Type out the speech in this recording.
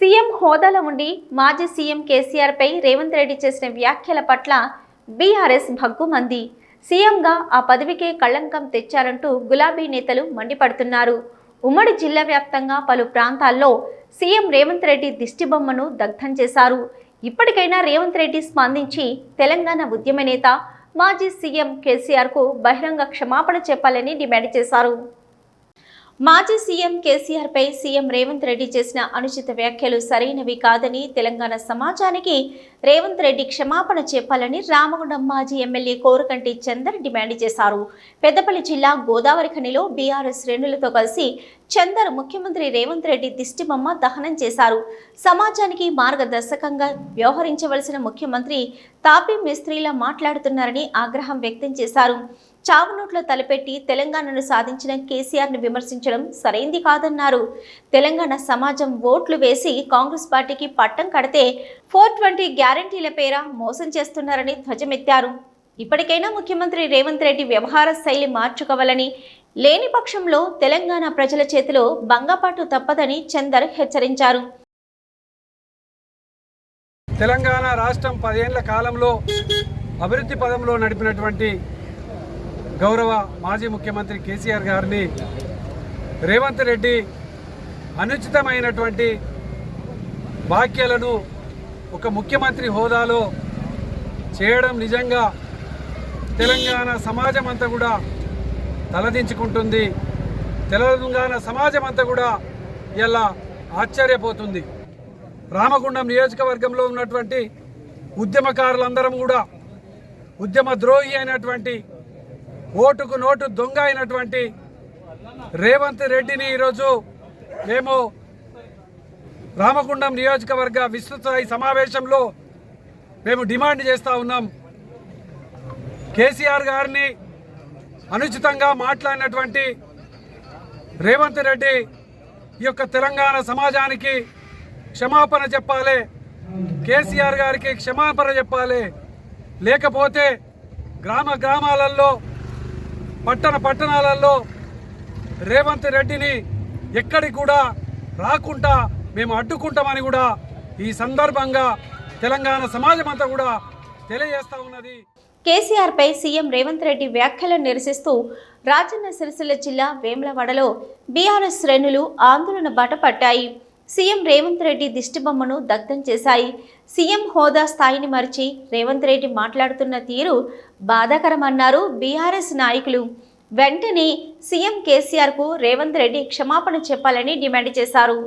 CM హోదాలో ఉండి మాజీ సీఎం కేసీఆర్ పై రేవంత్ రెడ్డి చేసిన వ్యాఖ్యల పట్ల బీఆర్ఎస్ భగ్గుమంది సీఎంగా ఆ పదవికే కళంకం తెచ్చారంటూ గులాబీ నేతలు మండిపడుతున్నారు. ఉమ్మడి జిల్లా వ్యాప్తంగా పలు ప్రాంతాల్లో సీఎం రేవంత్ రెడ్డి దిష్టిబొమ్మను దగ్ధం చేశారు. ఇప్పటికైనా రేవంత్ రెడ్డి స్పందించి తెలంగాణ ఉద్యమ నేత మాజీ సీఎం కేసీఆర్కు బహిరంగ క్షమాపణ చెప్పాలని డిమాండ్ చేశారు. మాజీ సీఎం కేసీఆర్ పై సీఎం రేవంత్ రెడ్డి చేసిన అనుచిత వ్యాఖ్యలు సరైనవి కాదని తెలంగాణ సమాజానికి రేవంత్ రెడ్డి క్షమాపణ చెప్పాలని రామగుండం మాజీ ఎమ్మెల్యే కోరకంటి చందర్ డిమాండ్ చేశారు. పెద్దపల్లి జిల్లా గోదావరి ఖనిలో బీఆర్ఎస్ శ్రేణులతో కలిసి చందర్ ముఖ్యమంత్రి రేవంత్ రెడ్డి దిష్టిబొమ్మ దహనం చేశారు. సమాజానికి మార్గదర్శకంగా వ్యవహరించవలసిన ముఖ్యమంత్రి తాపీ మిస్త్రీలా మాట్లాడుతున్నారని ఆగ్రహం వ్యక్తం చేశారు. చావునోట్లో తలపెట్టి తెలంగాణను సాధించిన కేసీఆర్ను విమర్శించడం సరైంది కాదన్నారు. తెలంగాణ సమాజం ఓట్లు వేసి కాంగ్రెస్ పార్టీకి పట్టం కడితే ఫోర్ ట్వంటీ గ్యారంటీల పేర మోసం చేస్తున్నారని ధ్వజమెత్తారు. ఇప్పటికైనా ముఖ్యమంత్రి రేవంత్ రెడ్డి వ్యవహార శైలి మార్చుకోవాలని లేని పక్షంలో తెలంగాణ ప్రజల చేతిలో బంగపాటు తప్పదని చందర్ హెచ్చరించారు. తెలంగాణ రాష్ట్రం పదేళ్ళ కాలంలో అభివృద్ధి పదంలో నడిపినటువంటి గౌరవ మాజీ ముఖ్యమంత్రి కేసీఆర్ గారిని రేవంత్ రెడ్డి అనుచితమైనటువంటి వ్యాఖ్యలను ఒక ముఖ్యమంత్రి హోదాలో చేయడం నిజంగా తెలంగాణ సమాజం అంతా కూడా తలదించుకుంటుంది. తెలంగాణ సమాజం అంతా కూడా ఇలా ఆశ్చర్యపోతుంది. రామగుండం నియోజకవర్గంలో ఉన్నటువంటి ఉద్యమకారులందరం కూడా ఉద్యమ ద్రోహి అయినటువంటి ఓటుకు నోటు దొంగ అయినటువంటి రేవంత్ రెడ్డిని ఈరోజు మేము రామగుండం నియోజకవర్గ విస్తృత సమావేశంలో మేము డిమాండ్ చేస్తూ ఉన్నాం. కేసీఆర్ గారిని అనుచితంగా మాట్లాడినటువంటి రేవంత్ రెడ్డి ఈ యొక్క తెలంగాణ సమాజానికి క్షమాపణ చెప్పాలి. కేసీఆర్ గారికి క్షమాపణ చెప్పాలి. లేకపోతే గ్రామ గ్రామాలలో పట్టణ పట్టణాలలో రేవంత్ రెడ్డిని ఎక్కడికి కూడా రాకుండా మేము అడ్డుకుంటామని కూడా ఈ సందర్భంగా తెలంగాణ సమాజం అంతా కూడా తెలియజేస్తా ఉన్నది. కేసీఆర్ పై సీఎం రేవంత్ రెడ్డి వ్యాఖ్యలను నిరసిస్తూ రాజన్న సిరిసిల్ల జిల్లా వేములవాడలో బీఆర్ఎస్ శ్రేణులు ఆందోళన బాట పట్టాయి. సీఎం రేవంత్ రెడ్డి దిష్టిబొమ్మను దగ్ధం చేశాయి. సీఎం హోదా స్థాయిని మరిచి రేవంత్ రెడ్డి మాట్లాడుతున్న తీరు బాధాకరమన్నారు బీఆర్ఎస్ నాయకులు. వెంటనే సీఎం కేసీఆర్కు రేవంత్ రెడ్డి క్షమాపణ చెప్పాలని డిమాండ్ చేశారు.